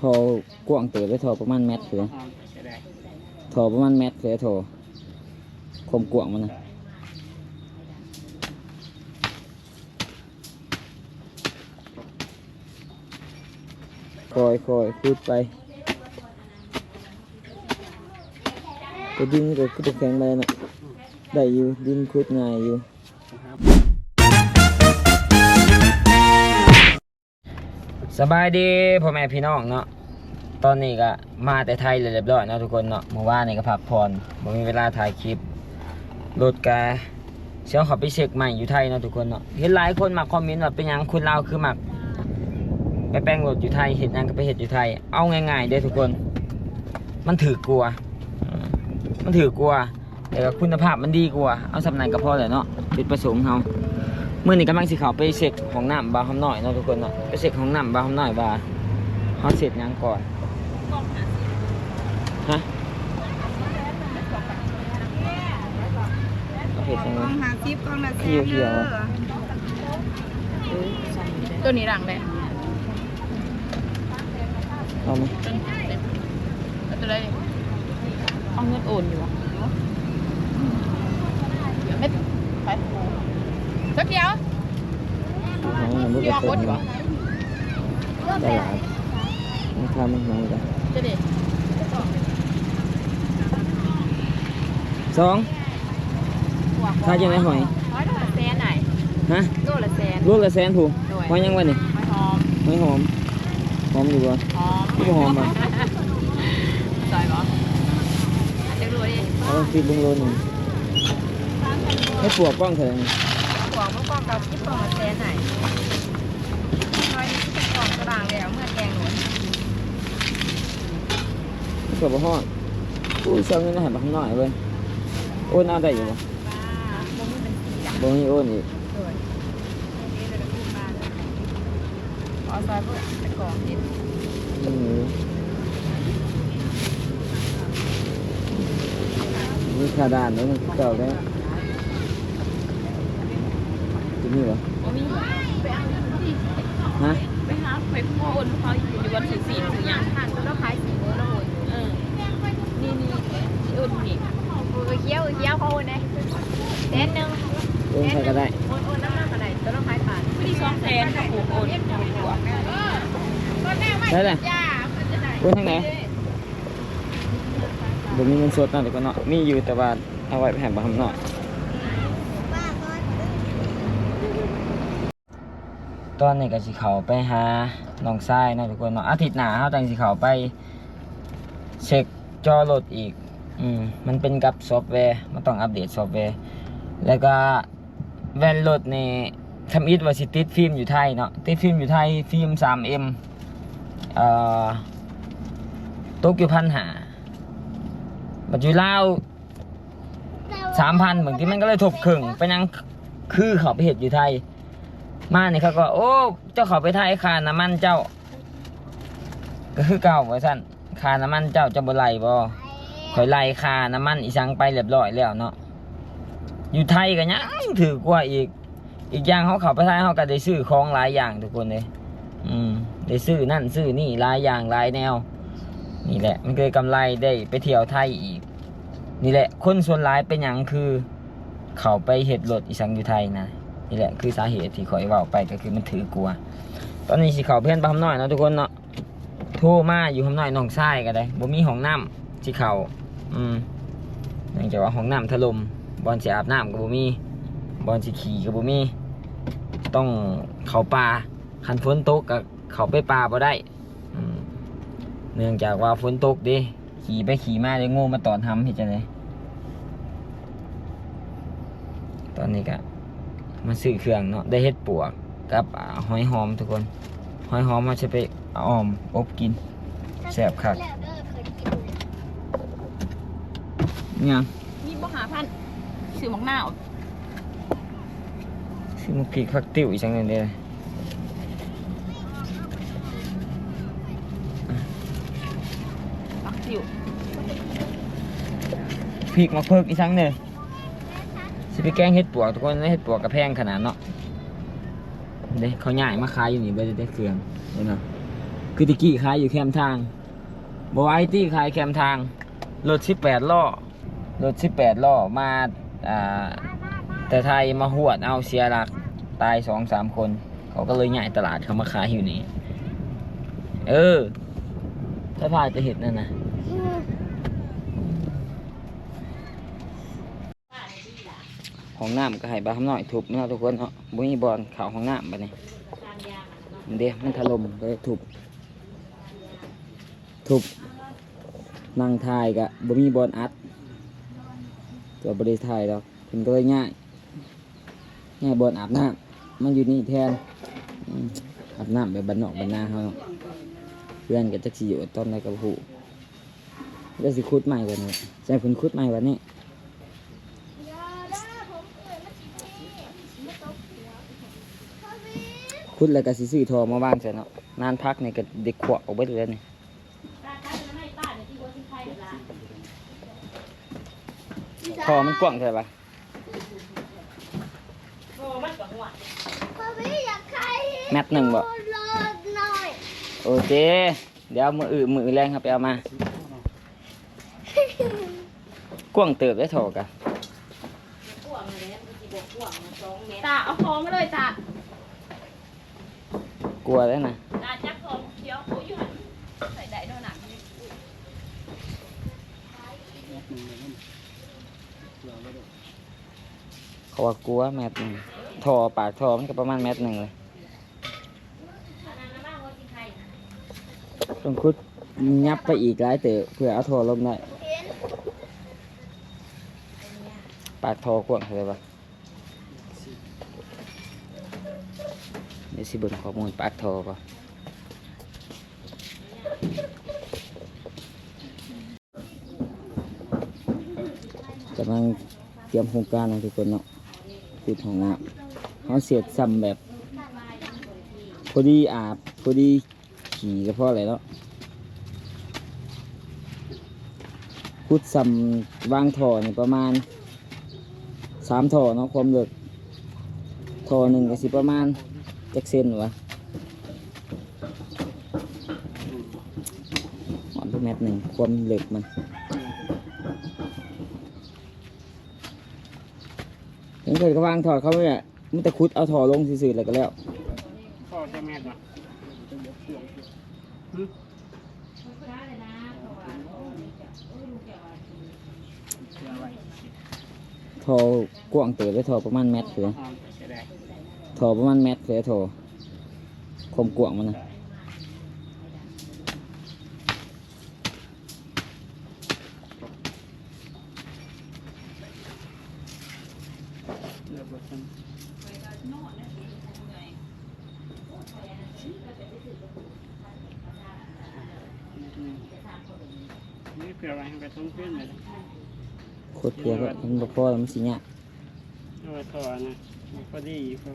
ทอกว้างเติบได้ทอประมาณเมตรเลยหอมจะได้ทอประมาณเมตรเลยทอคมกว้างมันนะคอยคอยพูดไปก็ดินก็คือตกแข็งไปนะได้อยู่ดินคุดง่ายอยู่ สบายดีพ่อแม่พี่น้องเนาะตอนนี้ก็มาแต่ไทยเลยเรียบร้อยเนาะทุกคนเนาะเมื่อวานนี่ก็พักผ่อนบ่มีเวลาถ่ายคลิปรถกาเสียวเขาไปเช็คใหม่อยู่ไทยเนาะทุกคนเนาะเห็นหลายคนมาคอมเมนต์ว่าเป็นยังคุณเราคือมักไปแป้งรถอยู่ไทยเห็นยังก็ไปเห็ดอยู่ไทย เอาง่ายๆเด้อทุกคน มันถือกลัว มันถือกลัวแต่ก็คุณภาพมันดีกว่า เอาสำนันก็พอเลยเนาะจุดประสงค์เฮา เมื่อนี้กำลังสิเขาไปเช็คของน้ำบาคำหน่อยเนาะทุกคนเนาะไปเช็คของน้ำบาคำหน่อยว่าเขาเสร็จยังก่อนฮะเอาเห็ดยังกไงองหาซิปกองละแสเขียวนเขีเด้ยวออะตัวนี้หลังเลยเอาไหมตัวเลยเอาเงินโอนอยู่วะเดี๋ยวไม่ไป สักเดียวเอาหน่อยมันพี่ก็ว่าเปิโคดตรอยู่วะตลาดมันทำมันน้อยกันจะดิสองถ้าจะไม่หอยร้อยละแสนไหนฮะโลละแสนลูกละแสนถูกหอยยังไงนี่ไม่หอมไม่หอมหอมอยู่บ่หอมไม่หอมอะใส่ปะอาจจะรู้ดิเอาคิดเบึงโลหนึ่งให้ปวกกล้องเถอะนี่หัว เมื่อก่อนเราคิดกล่องละแสนไหนร้อยนี่เป็นกล่องกระดางแล้วเมื่อแกงหนูให้ปวกบ่ฮอดอุ้ยเช้าเงินให้บักหน่อยเว้ยโอนเอาได้อยู่บ่บ้าบ่มีเป็นสีอะบ่มีโอนอีกเลยนี่เลยพูดมาเลยขอซอยเพื่อเป็นกล่องนิดอืมนี่ขาดานแล้วมันเก่าแล้วที่ นี่เหรอมีไปเอาที่ฮะไปหาไปพ่อโอนเขาอยู่ในวันสี่สี่ถึงยังผ่านแล้วขายสี่มื้อแล้วโอนเออนี่นี่โอนนี่ไปเคี้ยวเคี้ยวเขาโอนได้แสนหนึ่งโอนใครก็ได้โอนโอนน้ำหนักอะไรตัวต้องขายผ่านไม่ได้สองแสนค่ะผูกโอนผูกใช่เลยจ้าโอนทางไหนบ่มีเงินสดเนาะเดี๋ยก็เนาะมีอยู่แต่ว่าเอาไว้ไปแผ่นบักคำหน่อย ตอนนี้ก็สิเขาไปหาน้องทรายนะทุกคนเนาะอาทิตย์หน้าเฮาจังสิเขาไป เช็คจอรถอีก อืมมันเป็นกับซอฟต์แวร์มันต้องอัปเดตซอฟต์แวร์ แล้วก็แว่นรถนี่ทำอิดว่าสิติดฟิล์มอยู่ไทยเนาะติดฟิล์มอยู่ไทยฟิล์ม 3M เอ่อตกอยู่พันหาบัจจุลาสามพันเหมือนที่มันก็เลยถบขึงไปนั่งคือเขาไปเห็ดอยู่ไทย มาเนี่ยเขาก็โอ้เจ้าเขาไปไทยคาน้ำมันเจ้า ก็คือเก่าไว่าสั่นคาน้ำมันเจ้าจะบ่ไหลบ่ข่อยไล่คาน้ำมันอีสังไปเรียบร้อยแล้วเนาะอยู่ไทยก็ยังถือกว่าอีก อีกอย่างเขาเข้าไปไทยเขาก็ได้ซื้อของหลายอย่างทุกคนเลยอืมได้ซื้อนั่นซื้อนี่หลายอย่างหลายแนว นี่แหละ มันเกิดกำไรได้ไปเที่ยวไทยอีก นี่แหละ คนส่วนหลายเป็นอย่างคือ เขาไปเห็ดรถอีสังอยู่ไทยนะ นี่แหละคือสาเหตุที่ขอยเว่าไปก็คือมันถือกลัว ตอนนี้สิเขาเพื่อนไปทำน้อยเนาะทุกคนเนาะโทรมาอยู่ทำน้อยหนองทรายก็ได้บ่มีห้องน้ำสิเขาอืมเนื่องจากว่าห้องน้ำถล่มบอลสิอาบน้ำก็บ่มีบอลสิขี่ก็บ่มี ต้องเขาป่าคันฝนตกก็เขาไปป่าบ่ได้อืมเนื่องจากว่าฝนตกดิขี่ไปขี่มาได้งูมาตอนทำเฮ็ดจังไดตอนนี้ก็ มาซื้อเครื่องเนาะได้เฮ็ดปวกกับอ่าหอยหอมทุกคน หอยหอมมาจะไปเอาออมอบกินแซ่บคักเนี่ยงมีบ่หาพันซื้อหมกหน้าซื้อมุกพริกผักติ้วอีกจังหนึ่งเด้อปักอยู่พริกมาเพิกอีกจังหนึ่งสิ ไปแกงเห็ดปวกทุกคนเห็ดปวกกระแพงขนาดเนาะเด้เขาใหญ่มาขายอยู่นี่เบ่ได้เครื่องเด้อเนาะคือตะกี้ขายอยู่แคมทางบอไอตี้ขายแคมทางรถ18ล้อรถ18ล้อมาอ่าแต่ไทยมาหวดเอาเสียหลักตายสองสามคน เขาก็เลยใหญ่ตลาดเขามาขายอยู่นี่ เออ ถ้าพาจะเห็นนั่นนะ ห้องน้ำก็ให้บ้าหน่อยทุบเนาะทุกคนเนาะบ่มีบอลเข่าห้องน้ำบัดนี้เดี๋ยวมันถล่มก็เลยทุบทุบนั่งทายกะบ่มีบอลอัดตัวบริทายดอกเพิ่นก็เลยง่ายง่ายบอลอาบน้ำมันอยู่นี่แทนอาบน้ำแบบบ้านนอกบ้านนาเขาเพื่อนก็จักสิอยู่ต้นในกระหูแล้วสิคุดใหม่วันนี้ใช่เพิ่นคุดใหม่วันนี้ คุดแล้วก็สิซื้อทอมาบ้างใช่เนาะนานพักนี่ก็เด็กขวบออกไปเลยนี่คอมันกว้างใช่ปะแมตหนึ่งบ่โอเค เดี๋ยวมืออืมือแรงครับไปเอามากว้างเติบได้ถอกะตาเอาคอมาเลยตา กลัวแล้วนะตาจับคอเดี๋ยวเขาอยู่หันใส่ได้โดนหนักเขาว่ากลัวแมตหนึ่งทอปากทอมันก็ประมาณแมตหนึ่งเลยต้องคุดยับไปอีกหลายเติบเพื่อเอาทอลมได้เห็นปากทอกว้างเลยปะเดี๋ ยวสิเบิ่งข้อมูลปากทอปะกำลังเตรียมโครงการนะทุกคนเนาะขุดของน้ำเขาเสียดซ้ำแบบพอดีอาบพอดีขี่ก็เพาะอะไรเนาะขุดซ้ำวางท่อนี่ประมาณสามท่อเนาะความลึกท่อหนึ่งก็สิประมาณ จักเซนวะหอนไปเมตรหนึ่งความลึกมันถึงเคยก็วางท่อเขาเนี่ยมันแต่ขุดเอาท่อลงซื่อๆแล้วก็แล้วพ่อจะแม่นวะทอกว้างเติบได้ทอประมาณเมตรเลย อ๋อเสียดายทอประมาณเมตรเลยทอความกว้างมันนะเลือกบทฉันนี่เผื่อไว้ให้ไปท่องเพื่อนเลยโคตรเพียก็มันบ่พอแล้วมันสิยากเอาไว้ต่อนะ พอดีพอ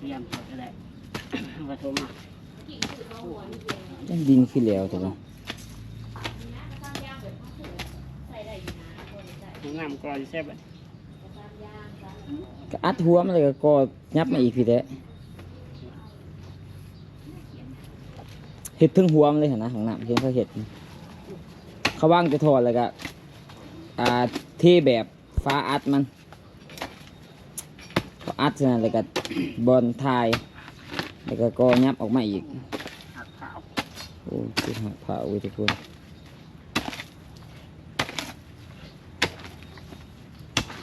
เรียนพอจะได้เอาไว้โทรมายังดินขึ้นแล้วแต่ว่าห้องน้ำก่อนแซ่บอะก็อัดหัวมันเลยก็กอยับมาอีกพี่แท้เห็ดถึงหัวมันเลยเห็นนะของน้ำเพียงเขาเห็ดเขาว่างจะถอดแล้วก็อ่าเทแบบฟ้าอัดมันพออัดเสร็จแล้วก็บอลทายแล้วก็กอยับออกมาอีกหักขาโอ้คือหักเผาเว้ยทุกคน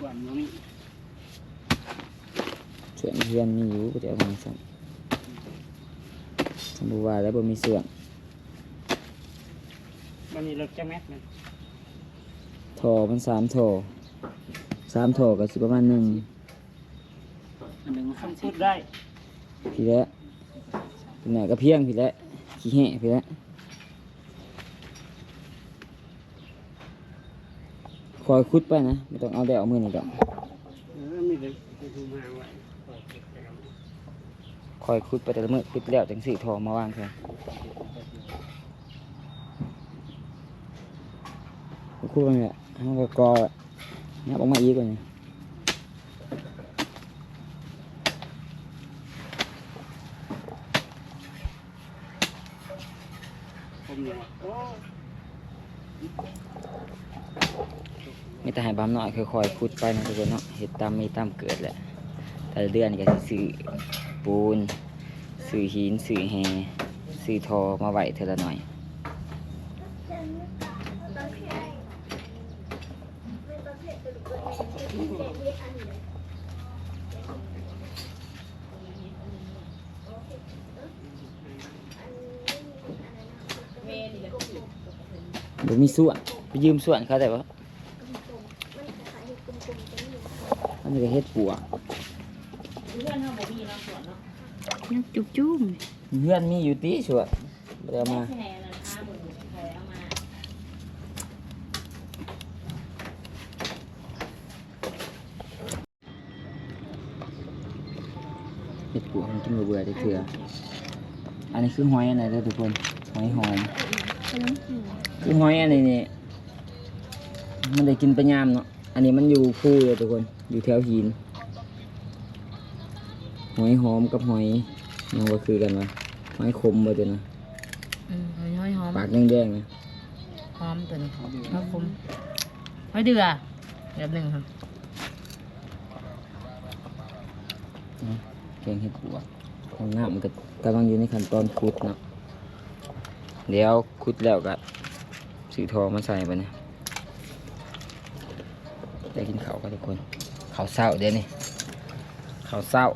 หวานมันนี่ส่วนเพื่อนมีอยู่ก็จะเอามาสั่งสมบูว่าแล้วบ่มีส่วนวันนี้เลิกจะแมทมั นทอมันสามทอสามทอก็สิประมาณหนึ่งอันหนึ่งมันพูดได้พี่แล้วพี่ไหนก็เพียงพี่แล้วขี้แห่พี่แล้วคอยคุดไปนะไม่ต้องเอาแต่เอามือนี่ดอกเออมีเด็กดูมาไว้ปล่อยเก็บไปเอาคอยคุดไปแต่ละมือคุดแล้วจังสี่ทอมาวางเถอะคุดไปเนี่ยห้อง ก็กอนับออกมาอีกเลยไม่แต่หายบ้าหน่อยค่อยๆพูดไปนะทุกคนเนาะเห็ดตามมีตามเกิดแหละแต่เดือนก็สื่อปูนสื่อหินสื่อแฮสื่อทอมาไหวเธอละหน่อย มีส่วนไปยืมส่วนเขาได้ปะอันนี้ก็เฮ็ดปัวกเพื่อนเฮาบ่มีเนาะสวนเนาะยังจุ๊บจุ๊บเพื่อนมีอยู่ติส่วนบ่ได้เอามาแค่นั้นห้าหมื่นใครเอามาเฮ็ดปัวกมันกินบ่เบื่อได้เถื่ออันนี้คือหอยอันไหนเด้อทุกคนหอยหอม คือหอยอันนี้นี่มันได้กินประยามเนาะอันนี้มันอยู่ภูเลยทุกคนอยู่แถวหิน หอยหอมกับหอยยังว่าคือกันวะหอยขมบ่ตัวนะอืมหอยหอมปากแดงๆนะหอมตัวนี้หอมคมหอยเดือแบบหนึ่งครับแกงเห็ดปัวห้องน้ำมันก็กำลังอยู่ในขั้นตอนขุดเนาะ เดี๋ยวขุดแล้วก็สีทองมาใส่ไปนี่ยได้กินเขากันทุกคนเขาเศร้าเดี๋ยวนี้ข้าเศร้า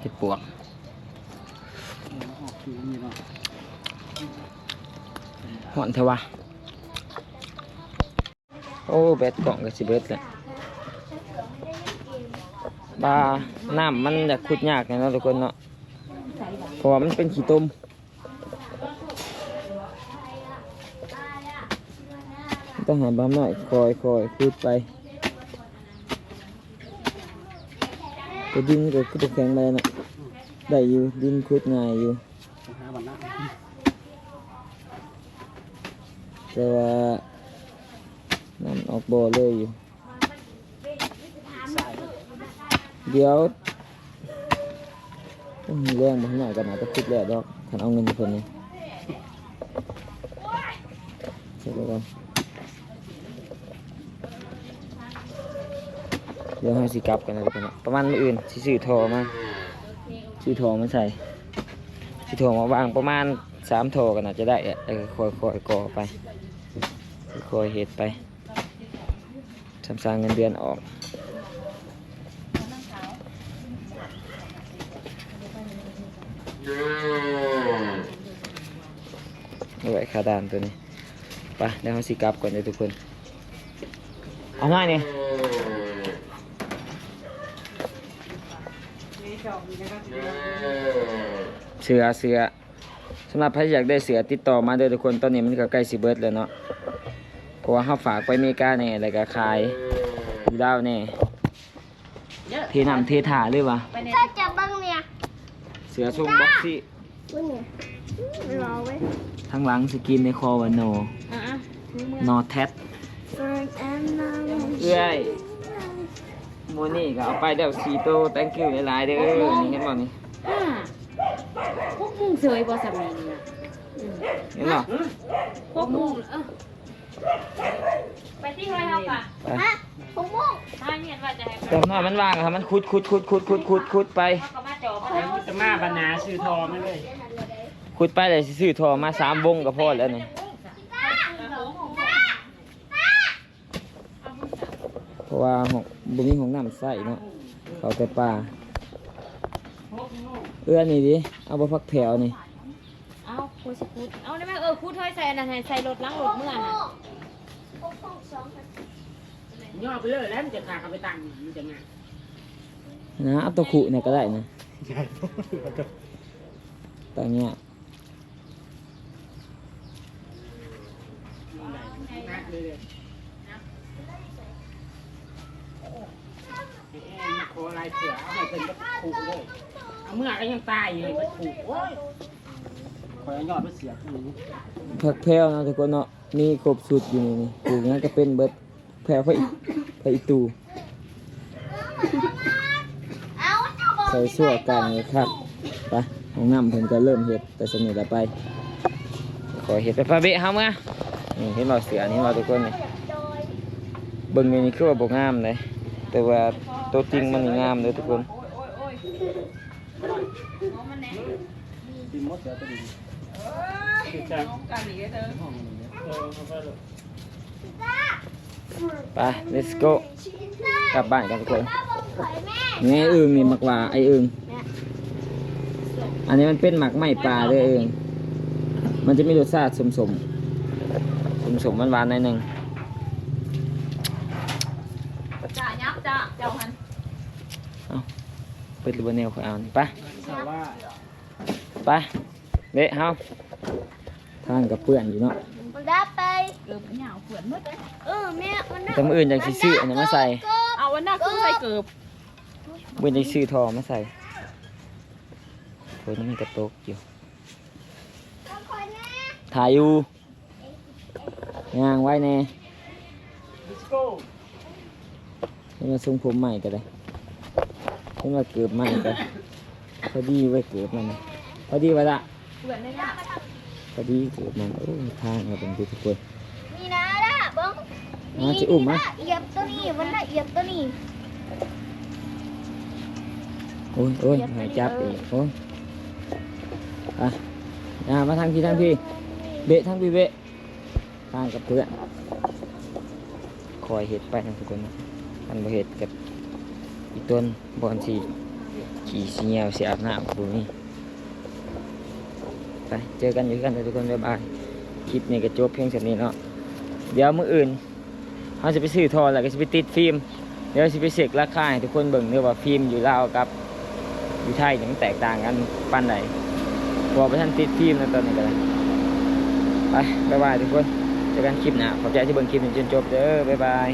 เห็ดปวกออกผิวนเนาะหอนเทวะโอ้แบตกล่องกับสิเบ็ดเละ ยบาน้ำมันอยากขุดยากเนาะทุกคนเนาะเพราะว่ามันเป็นขี้ต้มต้องหาบ้ามหน่อยคอยคอยขุดไปแต่ดินก็คือตกแข็งไปนะได้อยู่ดินขุดง่ายอยู่แต่ว่าน้ำออกบ่อเลยอยู่ เดี๋ยวต้องมีแรงมาหน่อยกันนะจะคิดแล้วดอกขันเอาเงินคนนี้เสร็จแล้วกันเดี๋ยวให้สิกลับกันนะทุกคนประมาณมืออื่นสิซื้อทอมาซื้อทอมาใส่ซื้อทอมาวางประมาณสามทอกันนะจะได้อะค่อยค่อยก่อไปค่อยเฮ็ดไปทำสร้างเงินเดือนออก เอาไว้ขาดานตัวนี้ไปเดี๋ยวเราสิกลับก่อนเลยทุกคน เอาง่ายเนี่ยเสือเสือสำหรับใครอยากได้เสือติดต่อมาเด้อทุกคนตอนนี้มันก็ใกล้สิเบิดแล้วเนาะเพราะว่าเขาฝากไปอเมริกาเนี่ยแล้วก็ขายอยู่ดาวเนี่ยเทน้ำเทถาเลยวะถ้าจะบังเนี่ยเสือทรงบ็อกซี่บังเนี่ยรอไว้ทั้งหลังสกินในคอวาโน อะนอแทส First and now เอื้อยโมนี่ก็เอาไปเดี๋ยวสีโต thank you หลายๆเด้อนี่เห็นบ่นี่อ่าพวกมึงเสยบ่สามีนี่นะเห็นบ่พวกมึงเออไปที่ไรเอาป่ะไปฮะผมม่วงถ้าเห็นว่าจะให้แต่หน่อยมันว่างครับมันขุดขุดขุดขุดขุดขุดขุดไป เขาก็ มาจอบจะมาบรรณาชื่อทอไม่เลยขุดไปเลยสิซื้อทอมาสามวงก็พอแล้วนี่เพราะว่าห้องบ่มีห้องน้ำใส่เนาะเขาแต่ป่าเอื้อนี่ดิเอาไปพักแถวนี่เอาคุยสิคุดเอาได้ไหมเออคุดเฮ้ยใส่อันนั้นให้ใส่รถล้างรถเมื่อน่ะผมม่วงสองพันย่อไปเลยแล้วมันจะพาเขาไปตั้งมันจะงานนะเอาตัวขุเนี่ยก็ได้นะ ใช่ตอนเนี้ยนักเลยเลยแอนมาขอลายเสือเอาให้เป็นกระขู่เลยเอาเมื่อก็ยังตายอยู่เลยกระขู่โอ้ยขอยยอดไปเสียขึ้นนี้ผักแพรวนะทุกคนเนาะมีครบสุดอยู่นี่นี่ปลูกงั้นก็เป็นเบิดแพรวไปอีกไปอีกตู เอาเจ้าบอก สส่ชั่วกลางเลยครับไปห้องน้ำเพิ่นก็เริ่มเฮ็ดแต่สนิทแล้วไปขอเฮ็ดไปพาเบะเฮามานี่เห็นบ่เสือนี่บ่ทุกคนนี่เบิ่งนี่คือว่าบ่งามเลยแต่ว่าตัวจริงมันนี่งามเลยทุกคนดินมดเสือตัวนี้คือจังเออเอาไปเลยไป let's go กลับบ้านกันทุกคน ไงอึ่งนี่มักว่าไอ้อึ่งอันนี้มันเป็นหมักไหม้ปลาเด้วยอึ่งมันจะมีรสชาติสมสมสมสมๆหวานๆหน่อยหนึงจ้ายับจ้าเจ้าหันเปิดรูปแนวเขาเอานี่ไปสาว่าไปเละเฮาทางกับเปื่อนอยู่เนาะรับไปเกือบเหงาเผื่อนหมดเลยเออแม่มันน่ะแต่มื้ออื่นจังสิซื้ออันนี้มาใส่เอาวันหน้าคือใส่เกือบ มื้อนี้ซื้อทองมาใส่โอ้ยนี่มันกระตกอยู่ถ่ายอยู่ย่างไว้แน่ดิสโก้นี่มาทรงผมใหม่ก็ได้นี่มาเกือบใหม่ก็พอดีไว้เกือบมันนะพอดีไว้ละเผื่อนได้ละพอดีเกือบมันโอ้ยทางมาเป็นทุกคนมีนะล่ะเบิ้งมาจะอุ้มมะเหยียบตัวนี้มันน่ะเหยียบตัวนี้ โอ้ยโอ้ยหายจับอีกโอ้ยอะอะมาทางพี่ทางพี่ เบะทางพี่เบะทางกับเพื่อนคอยเห็ดไปนะทุกคนนะอันบ่เห็ดกับอีกต้นบอลสีขี่สีเงียวสีอาบน้ำดูนี่ไปเจอกันอยู่กันนะทุกคนบ๊ายบายคลิปนี้ก็จบเพียงเท่านี้เนาะเดี๋ยวมื้ออื่นเขาจะไปซื้อทอแล้วก็จะไปติดฟิล์มเดี๋ยวจะไปเช็คราคาให้ทุกคนเบิ่งเด้อว่าฟิล์มอยู่ลาวกับ อยู่ไทยเนี่ยมันแตกต่างกันปานใดบอกไปท่านติดฟิล์มนะตอนนี้ก็เลยไปบ๊ายบายทุกคนเจอกันคลิปหน้าขอบใจที่เบิ่งคลิปนี้จนจบเด้อบ๊ายบาย